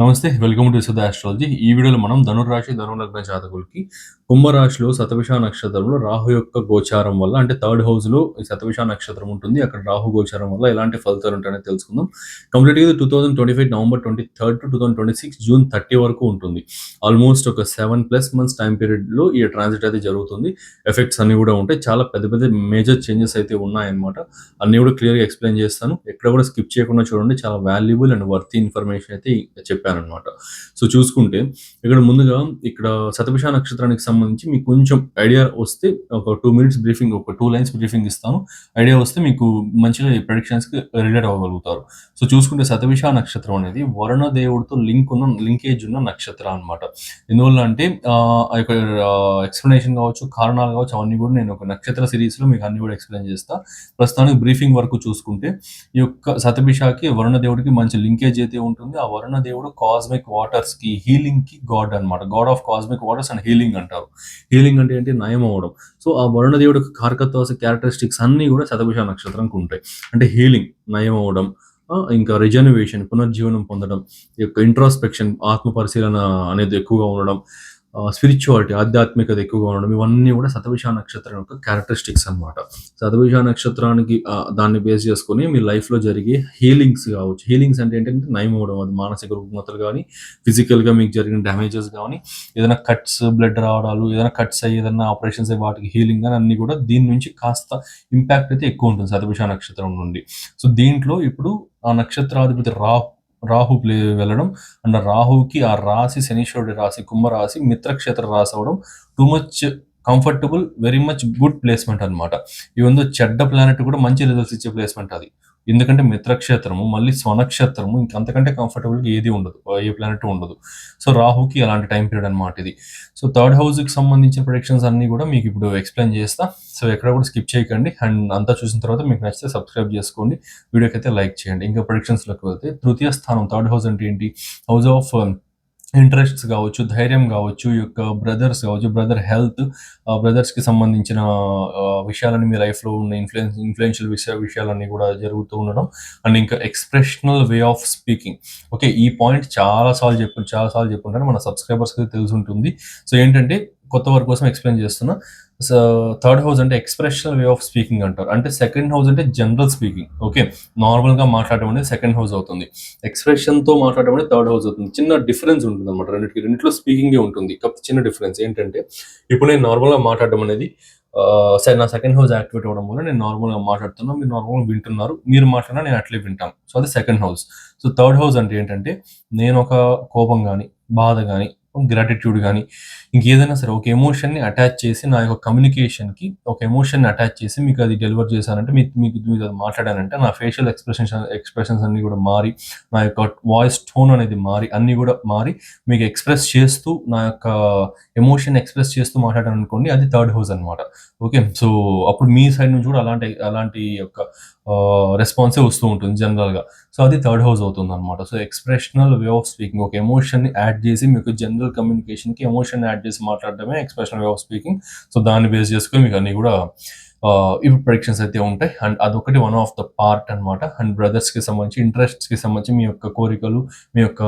నమస్తే welcome to విశుద్ధ astrology ఈ వీడియోలో మనం ధనురాశి ధనులగ్న జాతకులకి కుంభరాశిలో శతవిష నక్షత్రంలో రాహు యొక్క గోచారం వల్ల అంటే థర్డ్ హౌస్లో ఈ శతవిష నక్షత్రం ఉంటుంది. అక్కడ రాహు గోచారం వల్ల ఎలాంటి ఫలితాలు ఉంటాయని తెలుసుకుందాం. కంప్లీట్గా two thousand twenty five November twenty third to two thousand twenty six June thirty వరకు ఉంటుంది. ఆల్మోస్ట్ ఒక సెవెన్ ప్లస్ మంత్స్ టైం పీరియడ్లో ఈ ట్రాన్సిట్ అయితే జరుగుతుంది. ఎఫెక్ట్స్ అన్ని కూడా ఉంటాయి. చాలా పెద్ద పెద్ద మేజర్ చేంజెస్ అయితే ఉన్నాయన్నమాట. అన్ని కూడా క్లియర్గా ఎక్స్ప్లెయిన్ చేస్తాను. ఎక్కడ కూడా స్కిప్ చేయకుండా చూడండి. చాలా వాల్యుబుల్ అండ్ వర్తీ ఇన్ఫర్మేషన్ అయితే చెప్పాను. అనమాట సో చూసుకుంటే ఇక్కడ ముందుగా ఇక్కడ శతభిష నక్షత్రానికి సంబంధించి మీకు కొంచెం ఐడియా వస్తే ఒక టూ మినిట్స్ బ్రీఫింగ్ ఒక టూ లైన్స్ బ్రీఫింగ్ ఇస్తాను. ఐడియా వస్తే మీకు మంచిగా ఈ predictions కి రిలేట్ అవ్వగలుగుతారు. సో చూసుకుంటే శతభిష నక్షత్రం అనేది వరుణ దేవుడితో లింక్ ఉన్న లింకేజ్ ఉన్న నక్షత్రం అన్నమాట. ఎందువల్ల అంటే ఆ యొక్క ఎక్స్ప్లెనేషన్ కావచ్చు కారణాలు కావచ్చు అవన్నీ కూడా నేను ఒక నక్షత్ర సిరీస్లో మీకు అన్ని కూడా ఎక్స్ప్లెయిన్ చేస్తా. ప్రస్తుతానికి బ్రీఫింగ్ వరకు చూసుకుంటే ఈ యొక్క శతభిషాకి వరుణ దేవుడికి మంచి లింకేజ్ అయితే ఉంటుంది. ఆ వరుణ దేవుడు కాస్మిక్ వాటర్స్కి హీలింగ్కి గాడ్ అన్నమాట. God of cosmic waters and healing అంటారు. హీలింగ్ అంటే ఏంటి? నయం అవ్వడం. సో ఆ వరుణ దేవుడికి కారకత్వ క్యారెక్టరిస్టిక్స్ అన్ని కూడా శతభిష నక్షత్రంకి ఉంటాయి. అంటే హీలింగ్ నయం అవ్వడం ఇంకా రిజర్వేషన్ పునర్జీవనం పొందడం యొక్క ఇంట్రాస్పెక్షన్ ఆత్మ పరిశీలన అనేది ఎక్కువగా ఉండడం స్పిరిచువాలిటీ ఆధ్యాత్మికత ఎక్కువగా ఉండడం ఇవన్నీ కూడా శతభిష నక్షత్రం యొక్క క్యారెక్టరిస్టిక్స్ అన్నమాట. శతభిష నక్షత్రానికి దాన్ని బేస్ చేసుకొని మీ లైఫ్లో జరిగే హీలింగ్స్ కావచ్చు. హీలింగ్స్ అంటే ఏంటంటే నయం అవడం అది మానసిక రుగ్మతలు కానీ ఫిజికల్గా మీకు జరిగిన డ్యామేజెస్ కానీ ఏదైనా కట్స్ బ్లడ్ రావడాలు ఏదైనా కట్స్ అయ్యి ఏదైనా ఆపరేషన్స్ అయ్యి వాటికి హీలింగ్ కానీ అన్నీ కూడా దీని నుంచి కాస్త ఇంపాక్ట్ అయితే ఎక్కువ ఉంటుంది శతభిష నక్షత్రం నుండి. సో దీంట్లో ఇప్పుడు ఆ నక్షత్రాధిపతి రాహు రాహు ప్లే వెళ్ళడం. అండ్ రాహుకి ఆ రాశి శనీశ్వరుడి రాశి కుంభరాశి మిత్రక్షేత్ర రాశి అవడం too much comfortable very much good placement అనమాట ఇవందో చెడ్డ ప్లానెట్ కూడా మంచి రిజల్ట్స్ ఇచ్చే ప్లేస్మెంట్ అది. ఎందుకంటే మిత్రక్షేత్రము మళ్ళీ స్వనక్షత్రము ఇంకంతకంటే కంఫర్టబుల్గా ఏది ఉండదు ఏ ప్లానెట్ ఉండదు. సో రాహుకి అలాంటి టైం పీరియడ్ అనమాట ఇది. సో థర్డ్ హౌస్కి సంబంధించిన ప్రొడిక్షన్స్ అన్ని కూడా మీకు ఇప్పుడు ఎక్స్ప్లెయిన్ చేస్తా. సో ఎక్కడ కూడా స్కిప్ చేయకండి. అండ్ అంతా చూసిన తర్వాత మీకు నచ్చితే సబ్స్క్రైబ్ చేసుకోండి. వీడియోకి అయితే లైక్ చేయండి. ఇంకా ప్రొడిక్షన్స్లోకి వెళ్తే తృతీయ స్థానం థర్డ్ హౌస్ అంటే ఏంటి? హౌస్ ఆఫ్ ఇంట్రెస్ట్స్ కావచ్చు ధైర్యం కావచ్చు ఈ యొక్క బ్రదర్స్ కావచ్చు బ్రదర్ హెల్త్ బ్రదర్స్కి సంబంధించిన విషయాలని మీ లైఫ్లో ఉన్న ఇన్ఫ్లుయెన్స్ ఇన్ఫ్లుయెన్షియల్ విషయ విషయాలన్నీ కూడా జరుగుతూ ఉండడం అండ్ ఇంకా expressional way of speaking. Okay ఈ పాయింట్ చాలా సార్లు చెప్పు చాలా సార్లు చెప్పుంటాను మన సబ్స్క్రైబర్స్కి తెలిసి ఉంటుంది సో ఏంటంటే కొత్త వారి కోసం ఎక్స్ప్లెయిన్ చేస్తున్నా సో థర్డ్ హౌస్ అంటే ఎక్స్ప్రెషనల్ వే ఆఫ్ స్పీకింగ్ అంటారు. అంటే సెకండ్ హౌస్ అంటే జనరల్ స్పీకింగ్. ఓకే? నార్మల్గా మాట్లాడటం అనేది సెకండ్ హౌస్ అవుతుంది. ఎక్స్ప్రెషన్తో మాట్లాడటం మాట్లాడడం అనేది థర్డ్ హౌస్ అవుతుంది. చిన్న డిఫరెన్స్ ఉంటుంది అనమాట రెండింటికి రెండింటిలో స్పీకింగ్ ఉంటుంది. కాకపోతే చిన్న డిఫరెన్స్ ఏంటంటే ఇప్పుడు నేను నార్మల్గా మాట్లాడటం అనేది సరే నా సెకండ్ హౌస్ యాక్టివేట్ అవ్వడం వల్ల నేను నార్మల్గా మాట్లాడుతున్నాను మాట్లాడుతున్నా మీరు నార్మల్గా వింటున్నారు మీరు మాట్లాడినా నేను అట్లే వింటాను సో అది second house. So third house అంటే ఏంటంటే నేను ఒక కోపం కానీ బాధ కానీ గ్రాటిట్యూడ్ కానీ ఇంకేదైనా సరే ఒక ఎమోషన్ని అటాచ్ చేసి నా యొక్క కమ్యూనికేషన్కి ఒక ఎమోషన్ని అటాచ్ చేసి మీకు అది డెలివర్ చేశానంటే మీకు మీకు మీద మాట్లాడానంటే నా ఫేషియల్ ఎక్స్ప్రెషన్స్ ఎక్స్ప్రెషన్స్ అన్ని కూడా మారి నా యొక్క వాయిస్ టోన్ అనేది మారి అన్నీ కూడా మారి మీకు ఎక్స్ప్రెస్ చేస్తూ నా యొక్క ఎమోషన్ ఎక్స్ప్రెస్ చేస్తూ మాట్లాడాను అనుకోండి అది థర్డ్ హౌస్ అనమాట ఓకే? సో అప్పుడు మీ సైడ్ నుంచి కూడా అలాంటి అలాంటి యొక్క రెస్పాన్సే వస్తూ ఉంటుంది జనరల్గా సో అది థర్డ్ హౌస్ అవుతుంది అనమాట so expressional way of speaking. ఒక ఎమోషన్ని యాడ్ చేసి మీకు జనరల్ కమ్యూనికేషన్కి ఎమోషన్ యాడ్ చేసి మాట్లాడడమే expressional way of speaking. So దాన్ని బేస్ చేసుకొని మీకు అన్నీ కూడా ఇవి ప్రొడిక్షన్స్ అయితే ఉంటాయి. అండ్ అదొకటి వన్ ఆఫ్ ద పార్ట్ అనమాట అండ్ బ్రదర్స్కి సంబంధించి ఇంట్రెస్ట్స్కి సంబంధించి మీ యొక్క కోరికలు మీ యొక్క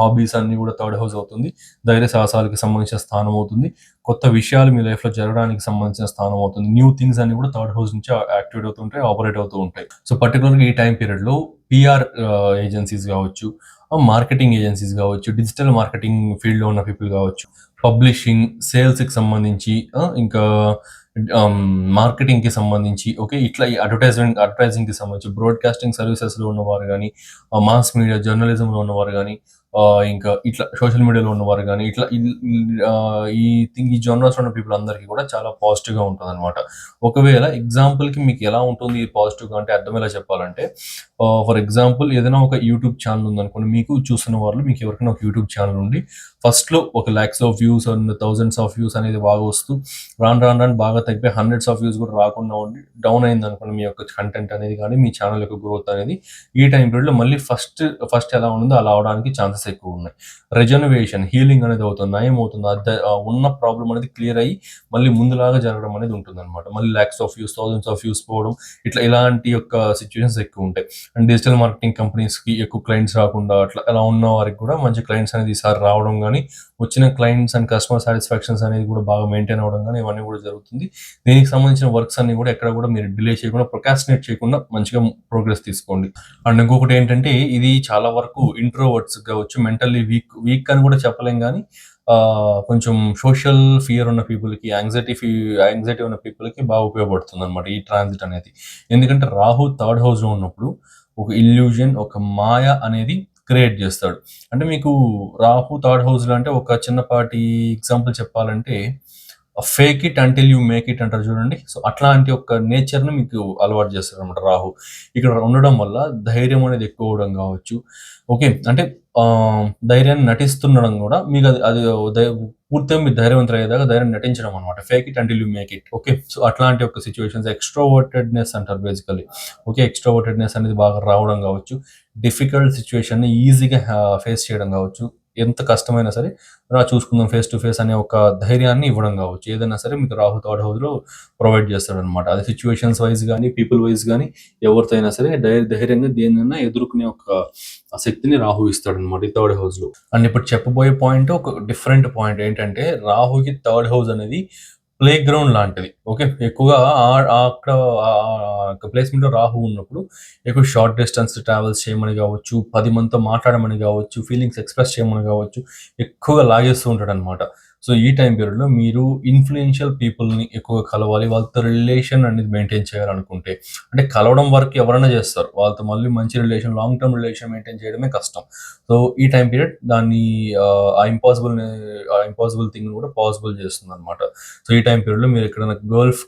హాబీస్ అన్ని కూడా థర్డ్ హౌస్ అవుతుంది. ధైర్య సాహసాలకు సంబంధించిన స్థానం అవుతుంది. కొత్త విషయాలు మీ లైఫ్లో జరగడానికి సంబంధించిన స్థానం అవుతుంది. న్యూ థింగ్స్ అన్ని కూడా థర్డ్ హౌస్ నుంచి యాక్టివేట్ అవుతుంటాయి ఆపరేట్ అవుతూ ఉంటాయి. సో పర్టికులర్గా ఈ టైం పీరియడ్లో పిఆర్ ఏజెన్సీస్ కావచ్చు మార్కెటింగ్ ఏజెన్సీస్ కావచ్చు డిజిటల్ మార్కెటింగ్ ఫీల్డ్లో ఉన్న పీపుల్ కావచ్చు పబ్లిషింగ్ సేల్స్కి సంబంధించి ఇంకా Um, మార్కెటింగ్కి సంబంధించి ఓకే ఇట్లా ఈ అడ్వర్టైజ్మెంట్ అడ్వర్టైజింగ్కి సంబంధించి బ్రాడ్కాస్టింగ్ సర్వీసెస్లో ఉన్నవారు కానీ మాస్ మీడియా జర్నలిజం లో ఉన్నవారు కానీ ఇంకా ఇట్లా సోషల్ మీడియాలో ఉన్నవారు కానీ ఇట్లా ఈ థింగ్ ఈ జోనర్స్ ఉన్న పీపుల్ అందరికీ కూడా చాలా పాజిటివ్గా ఉంటుంది అనమాట ఒకవేళ ఎగ్జాంపుల్కి మీకు ఎలా ఉంటుంది పాజిటివ్గా అంటే అర్థమయ్యేలా చెప్పాలంటే ఫర్ ఎగ్జాంపుల్ ఏదైనా ఒక యూట్యూబ్ ఛానల్ ఉందనుకోండి మీకు చూస్తున్న వాళ్ళు మీకు ఎవరికైనా ఒక యూట్యూబ్ ఛానల్ ఉండి ఫస్ట్లో ఒక lakhs of views and thousands of views అనేది బాగా వస్తూ రాను రాను రాను బాగా తగ్గిపోయి హండ్రెడ్స్ ఆఫ్ వ్యూస్ కూడా రాకుండా ఉండి డౌన్ అయింది అనుకోండి మీ యొక్క కంటెంట్ అనేది కానీ మీ ఛానల్ యొక్క గ్రోత్ అనేది ఈ టైం పీరియడ్లో మళ్ళీ ఫస్ట్ ఫస్ట్ ఎలా ఉందో అలా అవడానికి ఛాన్సెస్ ఎక్కువ ఉన్నాయి. రెజనవేషన్ హీలింగ్ అనేది అవుతుంది నయం అవుతుంది అద్దె ఉన్న ప్రాబ్లం అనేది క్లియర్ అయ్యి మళ్ళీ ముందులాగా జరగడం అనేది ఉంటుంది అనమాట మళ్ళీ lakhs of views thousands of views పోవడం ఇట్లా ఇలాంటి యొక్క సిచ్యువేషన్స్ ఎక్కువ ఉంటాయి. అండ్ డిజిటల్ మార్కెటింగ్ కంపెనీస్కి ఎక్కువ క్లయింట్స్ రాకుండా అట్లా అలా ఉన్న వారికి కూడా మంచి క్లయింట్స్ అనేది ఈసారి రావడం కానీ వచ్చిన క్లయింట్స్ అండ్ కస్టమర్ సాటిస్ఫాక్షన్స్ అనేది కూడా బాగా మెయింటైన్ అవ్వడం కానీ ఇవన్నీ కూడా జరుగుతుంది. దీనికి సంబంధించిన వర్క్స్ అన్ని కూడా ఎక్కడ కూడా మీరు డిలే చేయకుండా ప్రొకాస్టినేట్ చేయకుండా మంచిగా ప్రోగ్రెస్ తీసుకోండి. అండ్ ఇంకొకటి ఏంటంటే ఇది చాలా వరకు ఇంట్రోవర్ట్స్ కావచ్చు మెంటల్లీ వీక్ వీక్ అని కూడా చెప్పలేం కానీ కొంచెం సోషల్ ఫియర్ ఉన్న పీపుల్కి యాంగ్జైటీ ఫీ యాంగ్జైటీ ఉన్న పీపుల్కి బాగా ఉపయోగపడుతుంది అనమాట ఈ ట్రాన్సిట్ అనేది. ఎందుకంటే రాహు థర్డ్ హౌస్లో ఉన్నప్పుడు ఒక ఇల్యూజన్ ఒక మాయ అనేది క్రియేట్ చేస్తాడు. అంటే మీకు రాహు థర్డ్ హౌస్లో అంటే ఒక చిన్నపాటి ఎగ్జాంపుల్ చెప్పాలంటే fake it until you make it అంటారు చూడండి. సో అట్లాంటి ఒక నేచర్ని మీకు అలవాటు చేస్తారు అనమాట రాహు. ఇక్కడ ఉండడం వల్ల ధైర్యం అనేది ఎక్కువ అవడం కావచ్చు. ఓకే అంటే ఆ, ధైర్యాన్ని నటిస్తుండడం కూడా మీకు అది అది పూర్తిగా మీరు ధైర్యవంతులయ్యేదాకా ధైర్యం నటించడం అనమాట fake it until you make it okay so అట్లాంటి ఒక సిచ్యువేషన్స్ ఎక్స్ట్రోవర్టెడ్నెస్ అంటారు బేసికలీ ఓకే ఎక్స్ట్రోవర్టెడ్నెస్ అనేది బాగా రావడం కావచ్చు. డిఫికల్ట్ సిచ్యువేషన్ని ఈజీగా ఫేస్ చేయడం కావచ్చు. ఎంత కష్టమైనా సరే రా చూసుకుందాం ఫేస్ టు ఫేస్ అనే ఒక ధైర్యాన్ని ఇవ్వడం కావచ్చు. ఏదైనా సరే మీకు రాహు థర్డ్ హౌస్లో ప్రొవైడ్ చేస్తాడనమాట అది సిచ్యువేషన్స్ వైజ్ కానీ పీపుల్ వైజ్ కానీ ఎవరితో అయినా సరే ధైర్యంగా దేన్నైనా ఎదుర్కొనే ఒక ఆ శక్తిని రాహు ఇస్తాడనమాట ఈ థర్డ్ హౌస్లో. అండ్ ఇప్పుడు చెప్పబోయే పాయింట్ ఒక డిఫరెంట్ పాయింట్ ఏంటంటే రాహుకి థర్డ్ హౌస్ అనేది ప్లే గ్రౌండ్ లాంటిది. ఓకే? ఎక్కువగా ఆ- అక్కడ ప్లేస్మెంట్లో రాహు ఉన్నప్పుడు ఎక్కువ షార్ట్ డిస్టెన్స్ ట్రావెల్స్ చేయమని కావచ్చు పది మందితో మాట్లాడమని కావచ్చు ఫీలింగ్స్ ఎక్స్ప్రెస్ చేయమని కావచ్చు ఎక్కువగా లాగేస్తూ ఉంటాడు అనమాట సో ఈ టైం పీరియడ్లో మీరు ఇన్ఫ్లుయెన్షియల్ పీపుల్ని ఎక్కువగా కలవాలి వాళ్ళతో రిలేషన్ అనేది మెయింటైన్ చేయాలనుకుంటే. అంటే కలవడం వరకు ఎవరైనా చేస్తారు. వాళ్ళతో మళ్ళీ మంచి relation long term relation maintain చేయడమే కష్టం. సో ఈ టైం పీరియడ్ దాన్ని ఆ, ఆ ఇంపాసిబుల్ ఆ ఇంపాసిబుల్ థింగ్ కూడా పాసిబుల్ చేస్తుంది అనమాట సో ఈ టైం పీరియడ్లో మీరు ఎక్కడైనా గోల్ఫ్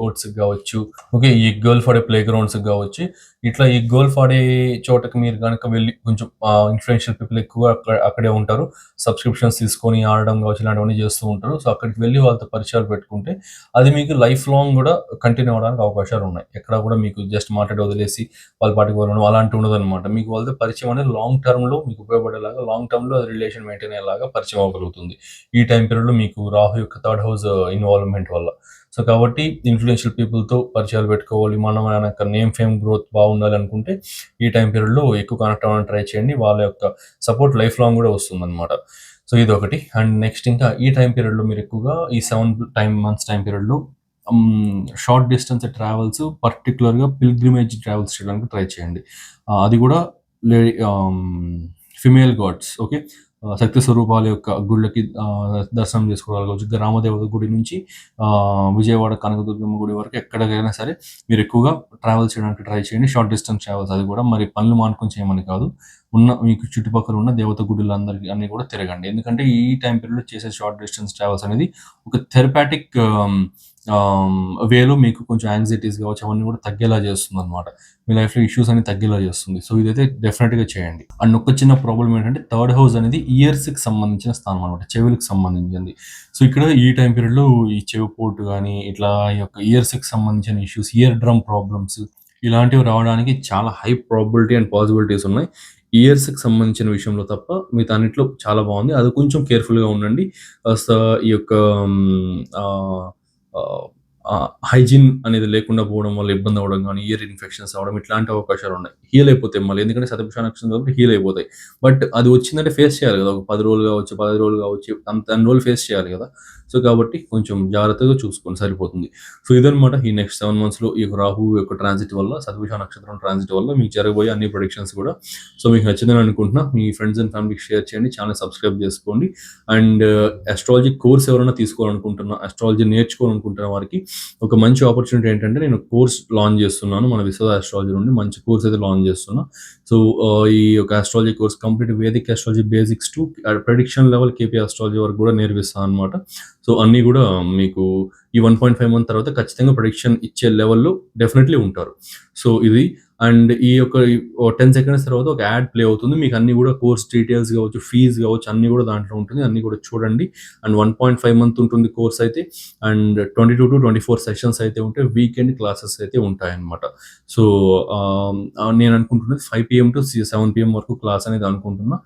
కోర్ట్స్కి కావచ్చు ఓకే ఈ గోల్ఫ్ ఆడే ప్లే గ్రౌండ్స్కి కావచ్చు ఇట్లా ఈ గోల్ఫ్ ఆడే చోటకి మీరు కనుక వెళ్ళి కొంచెం ఇన్ఫ్లుయెన్షియల్ పీపుల్ ఎక్కువ అక్కడ అక్కడే ఉంటారు. సబ్స్క్రిప్షన్స్ తీసుకొని ఆడడం కావచ్చు ఇలాంటివన్నీ చేస్తూ ఉంటారు. సో అక్కడికి వెళ్ళి వాళ్ళతో పరిచయాలు పెట్టుకుంటే అది మీకు లైఫ్ లాంగ్ కూడా కంటిన్యూ అవడానికి అవకాశాలు ఉన్నాయి. ఎక్కడ కూడా మీకు జస్ట్ మాట్లాడి వదిలేసి వాళ్ళ పాటికి వెళ్ళడం అలాంటి ఉండదు అనమాట మీకు వాళ్ళతో పరిచయం అనేది లాంగ్ టర్మ్లో మీకు ఉపయోగపడేలాగా లాంగ్ టర్మ్లో రిలేషన్ మెయింటైన్ అయ్యేలాగా పరిచయం అవ్వగలుగుతుంది. ఈ టైం పీరియడ్లో మీకు రాహు యొక్క థర్డ్ హౌస్ ఇన్వాల్వ్మెంట్ వల్ల. సో కాబట్టి ఇన్ఫ్లుయెన్షియల్ పీపుల్తో పరిచయాలు పెట్టుకోవాలి. మనం యొక్క నేమ్ ఫేమ్ గ్రోత్ బాగుండాలి అనుకుంటే ఈ టైం పీరియడ్లో ఎక్కువ కనెక్ట్ అవ్వడానికి ట్రై చేయండి. వాళ్ళ యొక్క సపోర్ట్ లైఫ్ లాంగ్ కూడా వస్తుందన్నమాట. సో ఇది ఒకటి. అండ్ నెక్స్ట్ ఇంకా ఈ టైం పీరియడ్లో మీరు ఎక్కువగా ఈ సెవెన్ టైం మంత్స్ టైం పీరియడ్లో షార్ట్ డిస్టెన్స్ ట్రావెల్స్ పర్టికులర్గా పిల్గ్రిమేజ్ ట్రావెల్స్ చేయడానికి ట్రై చేయండి. అది కూడా లే ఫిమేల్ గాడ్స్ ఓకే శక్తి స్వరూపాల యొక్క గుళ్ళకి దర్శనం చేసుకోగలగవచ్చు గ్రామదేవత గుడి నుంచి విజయవాడ కనకదుర్గమ్మ గుడి వరకు ఎక్కడికైనా సరే మీరు ఎక్కువగా ట్రావెల్ చేయడానికి ట్రై చేయండి. షార్ట్ డిస్టెన్స్ ట్రావెల్స్ అది కూడా. మరి పనులు మానుకొని చేయమని కాదు. ఉన్న మీకు చుట్టుపక్కల ఉన్న దేవత గుడులందరికీ అన్ని కూడా తిరగండి. ఎందుకంటే ఈ టైం పీరియడ్లో చేసే షార్ట్ డిస్టెన్స్ ట్రావెల్స్ అనేది ఒక థెరపాటిక్ వేలో మీకు కొంచెం యాంగ్జైటీస్ కావచ్చు అవన్నీ కూడా తగ్గేలా చేస్తుంది అనమాట మీ లైఫ్లో ఇష్యూస్ అన్ని తగ్గేలా చేస్తుంది. సో ఇదైతే డెఫినెట్గా చేయండి. అండ్ ఒక చిన్న ప్రాబ్లం ఏంటంటే థర్డ్ హౌస్ అనేది ఇయర్స్కి సంబంధించిన స్థానం అనమాట చెవులకు సంబంధించింది. సో ఇక్కడ ఈ టైం పీరియడ్లో ఈ చెవి పోటు కానీ ఇట్లా ఈ యొక్క ఇయర్స్కి సంబంధించిన ఇష్యూస్ ఇయర్ డ్రమ్ ప్రాబ్లమ్స్ ఇలాంటివి రావడానికి చాలా హై ప్రాబిలిటీ అండ్ పాసిబిలిటీస్ ఉన్నాయి. ఇయర్స్కి సంబంధించిన విషయంలో తప్ప మిగతా అన్నిట్లో చాలా బాగుంది. అది కొంచెం కేర్ఫుల్గా ఉండండి. ఈ యొక్క మ్, ఆ, ఆ, హైజీన్ అనేది లేకుండా పోవడం వల్ల ఇబ్బంది అవ్వడం కానీ ఇయర్ ఇన్ఫెక్షన్స్ అవ్వడం ఇట్లాంటి అవకాశాలు ఉన్నాయి. హీల్ అయిపోతాయి మళ్ళీ. ఎందుకంటే శతభిష నక్షత్రం కాబట్టి హీల్ అయిపోతాయి. బట్ అది వచ్చిందంటే ఫేస్ చేయాలి కదా. ఒక పది రోజులు కావచ్చు పది రోజులు కావచ్చు అంత అన్ని రోజులు ఫేస్ చేయాలి కదా. సో కాబట్టి కొంచెం జాగ్రత్తగా చూసుకోండి సరిపోతుంది. సో ఇదనమాట ఈ నెక్స్ట్ సెవెన్ మంత్స్లో ఈ రాహు యొక్క ట్రాన్సిట్ వల్ల శతభిష నక్షత్రం ట్రాన్సిట్ వల్ల మీకు జరగబోయే అన్ని ప్రొడిక్షన్స్ కూడా. సో మీకు నచ్చిందని అనుకుంటున్నా. మీ ఫ్రెండ్స్ అండ్ ఫ్యామిలీకి షేర్ చేయండి. ఛానల్ సబ్స్క్రైబ్ చేసుకోండి. అండ్ అస్ట్రాలజీ కోర్స్ ఎవరైనా తీసుకోవాలనుకుంటున్నా అస్ట్రాలజీ నేర్చుకోవాలనుకుంటున్న వారికి ఒక మంచి ఆపర్చునిటీ ఏంటంటే నేను కోర్స్ లాంచ్ చేస్తున్నాను. మన విశ్వ అస్ట్రాలజీ నుండి మంచి కోర్స్ అయితే లాంచ్ చేస్తున్నా. సో ఈ యొక్క astrology course complete vedic astrology basics to prediction level KP astrology వరకు కూడా నేర్పిస్తాను అనమాట సో అన్నీ కూడా మీకు ఈ వన్ పాయింట్ ఫైవ్ మంత్ తర్వాత ఖచ్చితంగా ప్రొడిక్షన్ ఇచ్చే లెవెల్లో డెఫినెట్లీ ఉంటారు. సో ఇది అండ్ ఈ యొక్క టెన్ సెకండ్స్ తర్వాత ఒక యాడ్ ప్లే అవుతుంది. మీకు అన్ని కూడా కోర్స్ డీటెయిల్స్ కావచ్చు ఫీజ్ కావచ్చు అన్ని కూడా దాంట్లో ఉంటుంది. అన్ని కూడా చూడండి. And one point five month ఉంటుంది కోర్స్ అయితే. And twenty two to twenty four sessions అయితే ఉంటాయి వీకెండ్ క్లాసెస్ అయితే ఉంటాయన్నమాట. సో నేను అనుకుంటున్నది five PM to seven PM వరకు క్లాస్ అనేది అనుకుంటున్నా.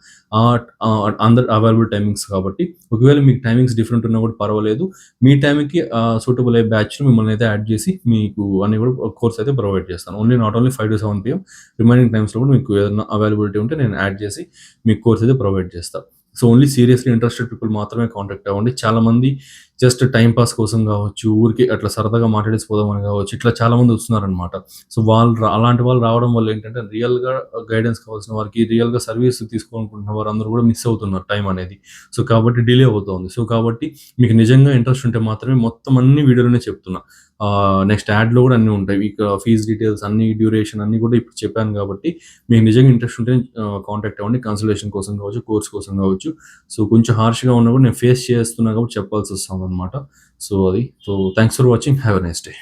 అందరు అవైలబుల్ టైమింగ్స్ కాబట్టి. ఒకవేళ మీకు టైమింగ్స్ డిఫరెంట్ ఉన్నా కూడా పర్వాలేదు. మీ టైంకి సూటబుల్ అయ్యే బ్యాచ్ మిమ్మల్ని అయితే యాడ్ చేసి మీకు అన్ని కూడా కోర్స్ అయితే ప్రొవైడ్ చేస్తాను. Only not only five to seven PM remaining టైమ్స్లో కూడా మీకు ఏదైనా అవైలబిలిటీ ఉంటే నేను యాడ్ చేసి మీకు కోర్స్ అయితే ప్రొవైడ్ చేస్తాను so only seriously interested people మాత్రమే కాంటాక్ట్ అవ్వండి. చాలా మంది జస్ట్ టైం పాస్ కోసం కావచ్చు ఊరికి అట్లా సరదాగా మాట్లాడేసిపోదామని కావచ్చు ఇట్లా చాలా మంది వస్తున్నారనమాట సో వాళ్ళు రా- అలాంటి వాళ్ళు రావడం వల్ల ఏంటంటే రియల్గా గైడెన్స్ కావాల్సిన వారికి రియల్గా సర్వీస్ తీసుకోవాలనుకుంటున్న వారు అందరూ కూడా మిస్ అవుతున్నారు టైం అనేది. సో కాబట్టి డిలే అవుతుంది. సో కాబట్టి మీకు నిజంగా ఇంట్రెస్ట్ ఉంటే మాత్రమే మొత్తం అన్ని వీడియోలోనే చెప్తున్నా. నెక్స్ట్ యాడ్లో కూడా అన్నీ ఉంటాయి. ఇక ఫీజ్ డీటెయిల్స్ అన్ని డ్యూరేషన్ అన్ని కూడా ఇప్పుడు చెప్పాను కాబట్టి మీకు నిజంగా ఇంట్రెస్ట్ ఉంటే కాంటాక్ట్ అవ్వండి. కన్సల్టేషన్ కోసం కావచ్చు కోర్స్ కోసం కావచ్చు. సో కొంచెం హార్ష్గా ఉన్నా కూడా నేను ఫేస్ చేస్తున్నా కాబట్టి చెప్పాల్సి వస్తుంది అనమాట సో అది. So thanks for watching have a nice day